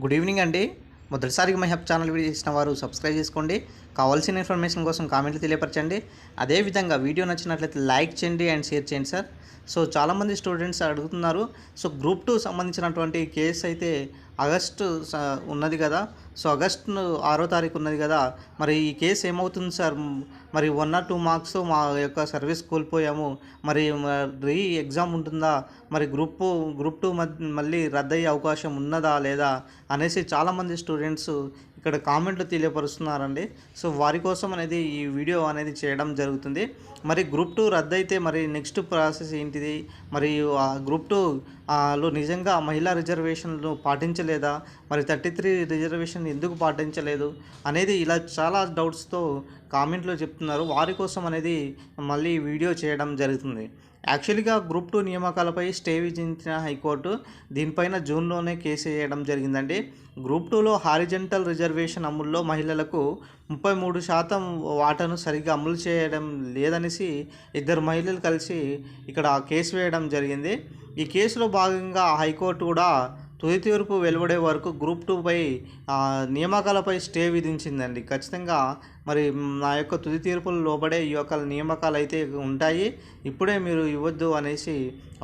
Good evening అండి. మొదటిసారిగా my hub channel video చేసిన వారు సబ్స్క్రైబ్ చేసుకోండి. కావాల్సిన ఇన్ఫర్మేషన్ కోసం కామెంట్లు తెలియపరచండి. అదేవిధంగా వీడియో నచ్చినట్లయితే లైక్ చేయండి అండ్ షేర్ చేయండి సార్. సో చాలామంది స్టూడెంట్స్ అడుగుతున్నారు. సో గ్రూప్ టూ సంబంధించినటువంటి కేసు అయితే ఆగస్టు స- ఉన్నది కదా. సో ఆగస్టు ఆరో తారీఖు ఉన్నది కదా. మరి ఈ కేసు ఏమవుతుంది సార్? మరి వన్ ఆర్ టూ మార్క్స్ మా యొక్క సర్వీస్ కోల్పోయాము. మరి రీ ఎగ్జామ్ ఉంటుందా? మరి గ్రూప్ గ్రూప్ టూ మళ్ళీ రద్దయ్యే అవకాశం ఉన్నదా లేదా అనేసి చాలామంది స్టూడెంట్స్ ఇక్కడ కామెంట్లు తెలియపరుస్తున్నారండి. సో వారి కోసం అనేది ఈ వీడియో అనేది చేయడం జరుగుతుంది. మరి గ్రూప్ టూ రద్దయితే మరి నెక్స్ట్ ప్రాసెస్ ఏంటిది? మరి ఆ గ్రూప్ టూ లో నిజంగా మహిళా రిజర్వేషన్లు పాటించలేదా? మరి థర్టీ త్రీ రిజర్వేషన్ ఎందుకు పాటించలేదు? అనేది ఇలా చాలా డౌట్స్తో కామెంట్లో చెప్తున్నారు. వారి కోసం అనేది మళ్ళీ వీడియో చేయడం జరుగుతుంది. యాక్చువల్గా గ్రూప్ టూ నియామకాలపై స్టే విధించిన హైకోర్టు దీనిపైన జూన్లోనే కేసు వేయడం జరిగిందండి. గ్రూప్ టూలో హారిజెంటల్ రిజర్వేషన్ అమలులో మహిళలకు ముప్పై మూడు శాతం వాటాను సరిగ్గా అమలు చేయడం లేదనేసి ఇద్దరు మహిళలు కలిసి ఇక్కడ కేసు వేయడం జరిగింది. ఈ కేసులో భాగంగా హైకోర్టు కూడా తుది తీర్పు వెలువడే వరకు గ్రూప్ టూపై నియామకాలపై స్టే విధించిందండి. ఖచ్చితంగా మరి నా యొక్క తుది తీర్పులు లోబడే ఈ యొక్క నియామకాలు అయితే ఉంటాయి. ఇప్పుడే మీరు ఇవ్వద్దు అనేసి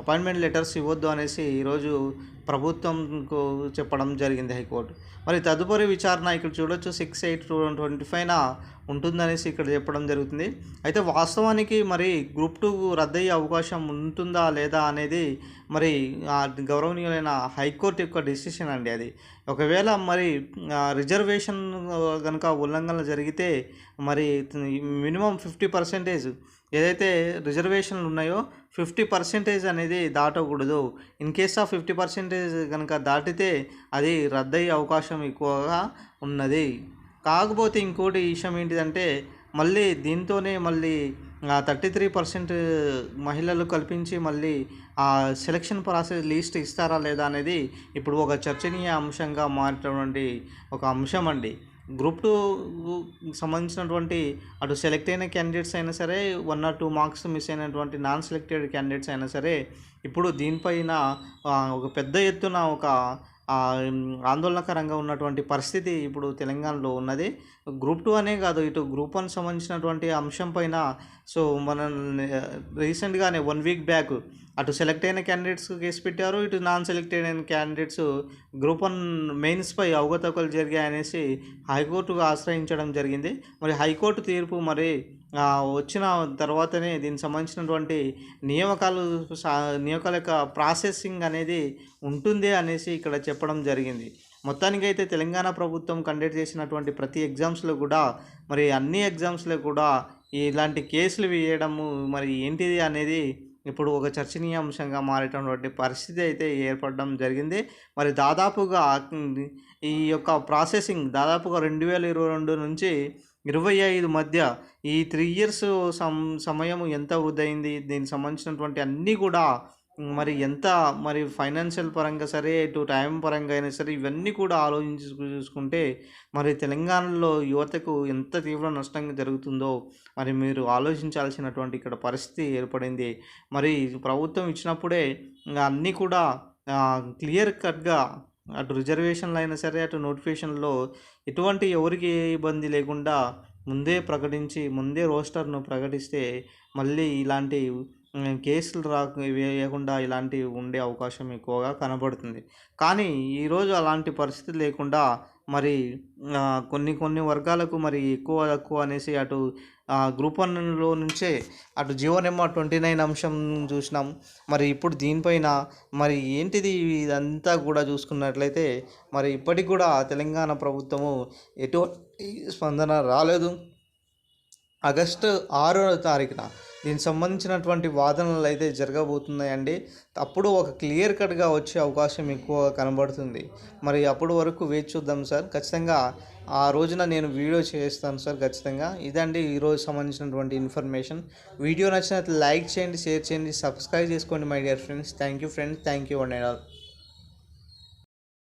అపాయింట్మెంట్ లెటర్స్ ఇవ్వద్దు అనేసి ఈరోజు ప్రభుత్వంకు చెప్పడం జరిగింది హైకోర్టు. మరి తదుపరి విచారణ ఇక్కడ చూడొచ్చు సిక్స్ ఎయిట్ టూ ట్వంటీ ఫైవ్న ఉంటుందనేసి ఇక్కడ చెప్పడం జరుగుతుంది. అయితే వాస్తవానికి మరి గ్రూప్ టూ రద్దయ్యే అవకాశం ఉంటుందా లేదా అనేది మరి గౌరవనీయులైన హైకోర్టు యొక్క డెసిషన్ అండి అది. ఒకవేళ మరి రిజర్వేషన్ కనుక ఉల్లంఘన జరిగితే మరి మినిమం ఫిఫ్టీ పర్సెంటేజ్ ఏదైతే రిజర్వేషన్లు ఉన్నాయో ఫిఫ్టీ పర్సెంటేజ్ అనేది దాటకూడదు. In case of fifty percentage కనుక దాటితే అది రద్దయ్యే అవకాశం ఎక్కువగా ఉన్నది. కాకపోతే ఇంకోటి విషయం ఏంటిదంటే మళ్ళీ దీంతోనే మళ్ళీ థర్టీ త్రీ పర్సెంట్ మహిళలు కల్పించి మళ్ళీ ఆ సెలక్షన్ ప్రాసెస్ లిస్ట్ ఇస్తారా లేదా అనేది ఇప్పుడు ఒక చర్చనీయ అంశంగా మారినటువంటి ఒక అంశం అండి. గ్రూప్ టూ సంబంధించినటువంటి అటు సెలెక్ట్ అయిన క్యాండిడేట్స్ అయినా సరే one or two marks miss అయినటువంటి నాన్ సెలెక్టెడ్ క్యాండిడేట్స్ అయినా సరే ఇప్పుడు దీనిపైన ఒక పెద్ద ఎత్తున ఒక ఆందోళనకరంగా ఉన్నటువంటి పరిస్థితి ఇప్పుడు తెలంగాణలో ఉన్నది. గ్రూప్ టూ అనే కాదు ఇటు గ్రూప్ వన్ సంబంధించినటువంటి అంశం పైన సో మన రీసెంట్గానే వన్ వీక్ బ్యాక్ అటు సెలెక్ట్ అయిన క్యాండిడేట్స్ కేసు పెట్టారు ఇటు నాన్ సెలెక్ట్ అయిన క్యాండిడేట్స్ గ్రూప్ వన్ మెయిన్స్పై అవకతవకలు జరిగాయనేసి హైకోర్టుకు ఆశ్రయించడం జరిగింది. మరి హైకోర్టు తీర్పు మరి వచ్చిన తర్వాతనే దీనికి సంబంధించినటువంటి నియామకాలు సా- నియామకాల యొక్క ప్రాసెసింగ్ అనేది ఉంటుంది అనేసి ఇక్కడ చెప్పడం జరిగింది. మొత్తానికైతే తెలంగాణ ప్రభుత్వం కండక్ట్ చేసినటువంటి ప్రతి ఎగ్జామ్స్లో కూడా మరి అన్ని ఎగ్జామ్స్లో కూడా ఇలాంటి కేసులు వేయడము మరి ఏంటిది అనేది ఇప్పుడు ఒక చర్చనీయాంశంగా మారేటటువంటి పరిస్థితి అయితే ఏర్పడడం జరిగింది. మరి దాదాపుగా ఈ యొక్క ప్రాసెసింగ్ దాదాపుగా రెండు వేల ఇరవై రెండు నుంచి ఇరవై ఐదు మధ్య ఈ త్రీ ఇయర్స్ సం సమయం ఎంత వృద్ధయింది? దీనికి సంబంధించినటువంటి అన్నీ కూడా మరి ఎంత మరి ఫైనాన్షియల్ పరంగా సరే ఇటు టైం పరంగా అయినా సరే ఇవన్నీ కూడా ఆలోచించి చూసుకుంటే మరి తెలంగాణలో యువతకు ఎంత తీవ్ర నష్టం జరుగుతుందో మరి మీరు ఆలోచించాల్సినటువంటి ఇక్కడ పరిస్థితి ఏర్పడింది. మరి ప్రభుత్వం ఇచ్చినప్పుడే ఇంకా అన్నీ కూడా క్లియర్ కట్గా అటు రిజర్వేషన్లు అయినా సరే అటు నోటిఫికేషన్లో ఎటువంటి ఎవరికి ఏ ఇబ్బంది లేకుండా ముందే ప్రకటించి ముందే రోస్టర్ను ప్రకటిస్తే మళ్ళీ ఇలాంటి కేసులు రాక వేయకుండా ఇలాంటివి ఉండే అవకాశం ఎక్కువగా కనబడుతుంది. కానీ ఈరోజు అలాంటి పరిస్థితి లేకుండా మరి కొన్ని కొన్ని వర్గాలకు మరి ఎక్కువ తక్కువ అనేసి అటు గ్రూప్ వన్లో నుంచే అటు జియో నెంబర్ ట్వంటీ నైన్ అంశం చూసినాం. మరి ఇప్పుడు దీనిపైన మరి ఏంటిది ఇదంతా కూడా చూసుకున్నట్లయితే మరి ఇప్పటికి కూడా తెలంగాణ ప్రభుత్వము ఎటువంటి స్పందన రాలేదు. ఆగస్టు ఆరో తారీఖున దీనికి సంబంధించినటువంటి వాదనలు అయితే జరగబోతున్నాయండి. అప్పుడు ఒక క్లియర్ కట్గా వచ్చే అవకాశం ఎక్కువ కనబడుతుంది. మరి అప్పుడు వరకు వేచి చూద్దాం సార్. ఖచ్చితంగా ఆ రోజున నేను వీడియో చేస్తాను సార్. ఖచ్చితంగా ఇదండి ఈరోజు సంబంధించినటువంటి ఇన్ఫర్మేషన్. వీడియో నచ్చినట్లు లైక్ చేయండి షేర్ చేయండి సబ్స్క్రైబ్ చేసుకోండి my dear friends. Thank you friends. Thank you and all.